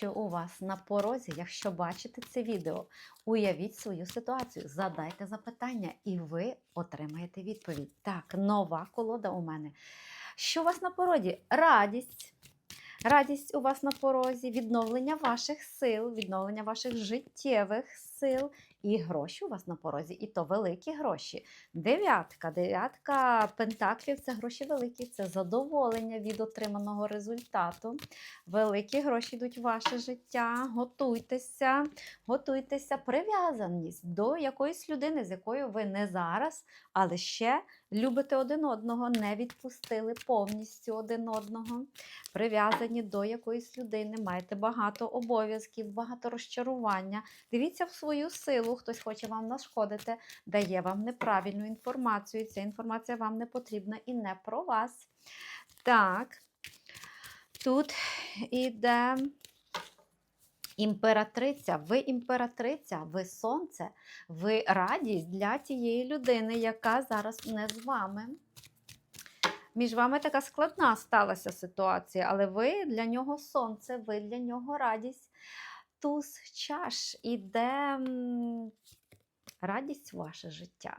що у вас на порозі, якщо бачите це відео, уявіть свою ситуацію, задайте запитання, і ви отримаєте відповідь. Так, нова колода у мене. Що у вас на породі? Радість. Радість у вас на порозі, відновлення ваших сил, відновлення ваших життєвих сил і гроші у вас на порозі, і то великі гроші. Дев'ятка, дев'ятка пентаклів це гроші великі, це задоволення від отриманого результату. Великі гроші йдуть в ваше життя. Готуйтеся, готуйтеся, прив'язаність до якоїсь людини, з якою ви не зараз, але ще любите один одного, не відпустили повністю один одного. Прив'язані до якоїсь людини, маєте багато обов'язків, багато розчарування. Дивіться в свою силу, хтось хоче вам нашкодити, дає вам неправильну інформацію. Ця інформація вам не потрібна і не про вас. Так, тут іде імператриця. Ви імператриця, ви сонце, ви радість для тієї людини, яка зараз не з вами. Між вами така складна сталася ситуація, але ви для нього сонце, ви для нього радість. Туз чаш іде радість в ваше життя.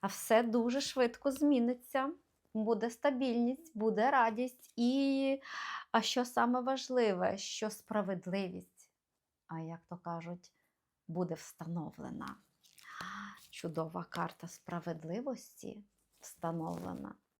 А все дуже швидко зміниться. Буде стабільність, буде радість. І а що саме важливе, що справедливість, а як то кажуть, буде встановлена. Чудова карта справедливості встановлена.